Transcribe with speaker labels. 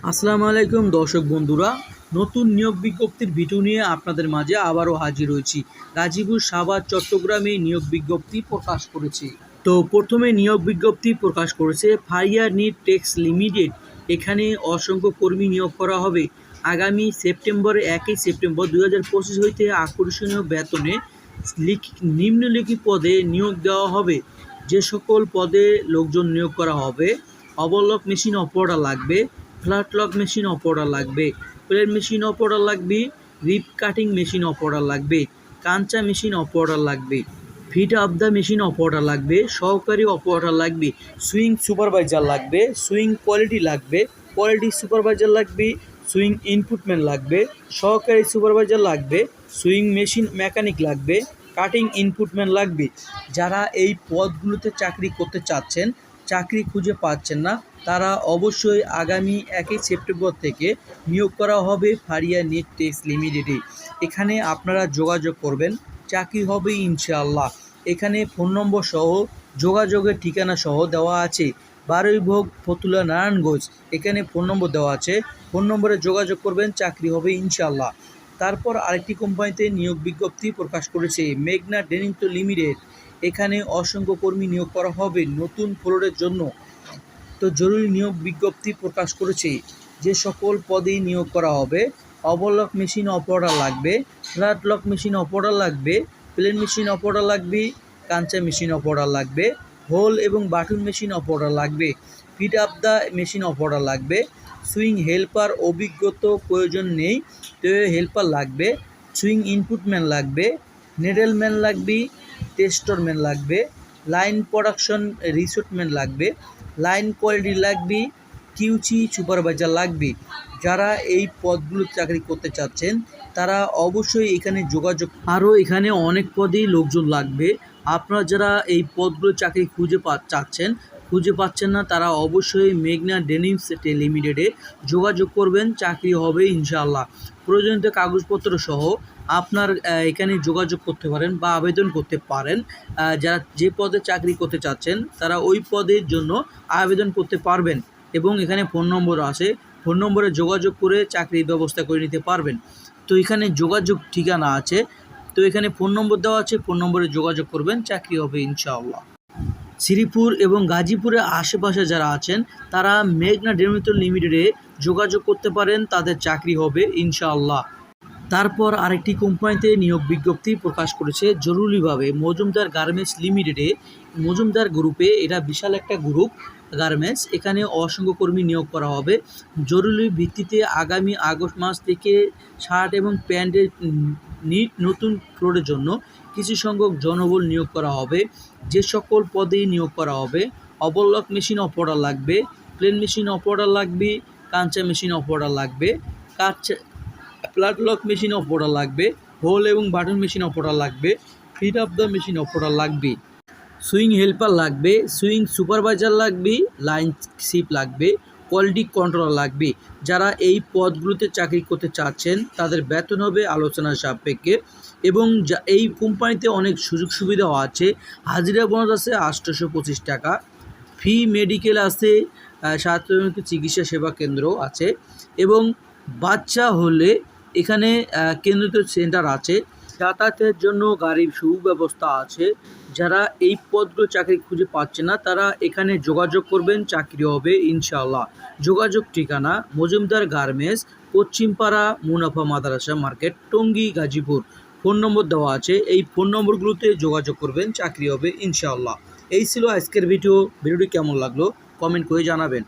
Speaker 1: আসসালামু আলাইকুম দর্শক বন্ধুরা। নতুন নিয়োগ বিজ্ঞপ্তির ভিডিও নিয়ে আপনাদের মাঝে আবারও হাজির হয়েছি। গাজীপুর, সাভার, চট্টগ্রামে নিয়োগ বিজ্ঞপ্তি প্রকাশ করেছে। তো প্রথমে নিয়োগ বিজ্ঞপ্তি প্রকাশ করেছে ফাইয়ার নিট টেক্স লিমিটেড। এখানে অসংখ্য কর্মী নিয়োগ করা হবে। আগামী সেপ্টেম্বর একই সেপ্টেম্বর দুই হাজার পঁচিশ হইতে আকর্ষণীয় বেতনে লিখ- নিম্নলিখিত পদে নিয়োগ দেওয়া হবে। যে সকল পদে লোকজন নিয়োগ করা হবে অবলক মেশিন অপারেটর লাগবে। ফ্ল্যাট লক মেশিন অপারেটর লাগবে। প্লেন মেশিন অপারেটর লাগবে রিপ কাটিং মেশিন অপারেটর লাগবে কাঞ্চা মেশিন অপারেটর লাগবে fit of the machine operator লাগবে, সহকারী অপারেটর লাগবে সুইং সুপারভাইজার লাগবে সুইং কোয়ালিটি লাগবে কোয়ালিটি সুপারভাইজার লাগবে সুইং ইনপুটম্যান লাগবে, সহকারী সুপারভাইজার লাগবে সুইং মেশিন মেকানিক লাগবে কাটিং ইনপুটম্যান লাগবে। যারা এই পদগুলোতে চাকরি করতে চাচ্ছেন চাকরি খুঁজে পাচ্ছেন না। তারা অবশ্যই আগামী একই সেপ্টেম্বর থেকে নিয়োগ করা হবে ফারিয়া নেট টেক্স লিমিটেডে এখানে আপনারা যোগাযোগ করবেন। চাকরি হবে ইনশাআল্লাহ। এখানে ফোন নম্বর সহ যোগাযোগের ঠিকানা সহ দেওয়া আছে। বারোই ভোগ ফতুল্লা নারায়ণগঞ্জ, এখানে ফোন নম্বর দেওয়া আছে। ফোন নম্বরে যোগাযোগ করবেন, চাকরি হবে ইনশাআল্লাহ। তারপর আরেকটি কোম্পানিতে নিয়োগ বিজ্ঞপ্তি প্রকাশ করেছে, মেঘনা ডেনিংটো লিমিটেড। এখানে অসংখ্য কর্মী নিয়োগ করা হবে নতুন ফ্লোরের জন্য। তো জরুরি নিয়োগ বিজ্ঞপ্তি প্রকাশ করেছে যে সকল পদেই নিয়োগ করা হবে। অবলক মেশিন অপারেটর লাগবে ফ্ল্যাট লক মেশিন অপারেটর লাগবে, প্লেন মেশিন অপারেটর লাগবে কাঞ্চা মেশিন অপারেটর লাগবে, হোল এবং বাটন মেশিন অপারেটর লাগবে, fit up the machine operator লাগবে, সুইং হেল্পার অভিজ্ঞতা প্রয়োজন নেই, তো হেল্পার লাগবে, সুইং ইনপুটম্যান লাগবে নেডেলম্যান লাগবে টেস্টরম্যান লাগবে লাইন প্রোডাকশন রিসোর্টম্যান লাগবে লাইন কোয়ালিটি লাগবে কিউচি সুপারভাইজার লাগবে। যারা এই পদগুলো চাকরি করতে চাচ্ছেন, তারা অবশ্যই এখানে যোগাযোগ আরও এখানে অনেক পদেই লোকজন লাগবে। আপনারা যারা এই পদগুলো চাকরি খুঁজে পা, চাচ্ছেন, খুঁজে পাচ্ছেন না, তারা অবশ্যই মেঘনা ডেনিমস লিমিটেডে যোগাযোগ করবেন, চাকরি হবে ইনশাআল্লাহ। প্রয়োজনীয় কাগজপত্র সহ আপনার এখানে যোগাযোগ করতে পারেন বা আবেদন করতে পারেন। যারা যে পদে চাকরি করতে চাচ্ছেন, তারা ওই পদের জন্য আবেদন করতে পারবেন এবং এখানে ফোন নম্বর আছে। ফোন নম্বরে যোগাযোগ করে চাকরির ব্যবস্থা করে নিতে পারবেন। তো এখানে যোগাযোগ ঠিকানা আছে। তো এখানে ফোন নম্বর দেওয়া আছে। ফোন নম্বরে যোগাযোগ করবেন। চাকরি হবে ইনশাআল্লাহ। শ্রীপুর এবং গাজীপুরের আশেপাশে যারা আছেন, তারা মেঘনা ডেমিটর লিমিটেডে যোগাযোগ করতে পারেন। তাদের চাকরি হবে ইনশাআল্লাহ। তারপর আরেকটি কোম্পানিতে নিয়োগ বিজ্ঞপ্তি প্রকাশ করেছে। জরুরিভাবে মজুমদার গার্মেন্টস লিমিটেডে মজুমদার গ্রুপে এটা বিশাল একটা গ্রুপ গার্মেন্টস। এখানে অসংখ্য কর্মী নিয়োগ করা হবে। জরুরি ভিত্তিতে আগামী আগস্ট মাস থেকে শার্ট এবং প্যান্টের নিট নতুন ফ্লোরের জন্য কিছু সংখ্যক জনবল নিয়োগ করা হবে। যে সকল পদেই নিয়োগ করা হবে, অবলক মেশিন অপারেটর লাগবে, প্লেন মেশিন অপারেটর লাগবে কাঞ্চা মেশিন অপারেটর লাগবে, কাঁচা প্লাট লক মেশিন অপারেটর লাগবে হোল এবং বাটন মেশিন অপারেটর লাগবে fit of the machine operator লাগবে সুইং হেল্পার লাগবে সুইং সুপারভাইজার লাগবে লাইন শিপ লাগবে কোয়ালিটি কন্ট্রোল লাগবে। যারা এই পদগুলোতে চাকরি করতে চাচ্ছেন, তাদের বেতন হবে আলোচনার সাপেক্ষে এবং এই কোম্পানিতে অনেক সুযোগ সুবিধাও আছে। হাজিরা বোনাস আছে আটশোশো পঁচিশ টাকা ফ্রি মেডিকেল আছে স্বাস্থ্য চিকিৎসা সেবা কেন্দ্র আছে এবং বাচ্চা হলে এখানে কেন্দ্রিত সেন্টার আছে। যাতায়াতের জন্য গাড়ির সুব্যবস্থা আছে। যারা এই পদগুলো চাকরি খুঁজে পাচ্ছে না, তারা এখানে যোগাযোগ করবেন, চাকরি হবে, ইনশাআল্লাহ। যোগাযোগ ঠিকানা, মজুমদার গার্মেন্টস, পশ্চিমপাড়া মুনাফা মাদ্রাসা market, Tongi, Gazipur. Phone number দেওয়া আছে। এই ফোন নম্বরগুলোতে যোগাযোগ করবেন, চাকরি হবে, ইনশাআল্লাহ। এই ছিল আজকের ভিডিও। ভিডিওটি কেমন লাগল? কমেন্ট করে জানাবেন।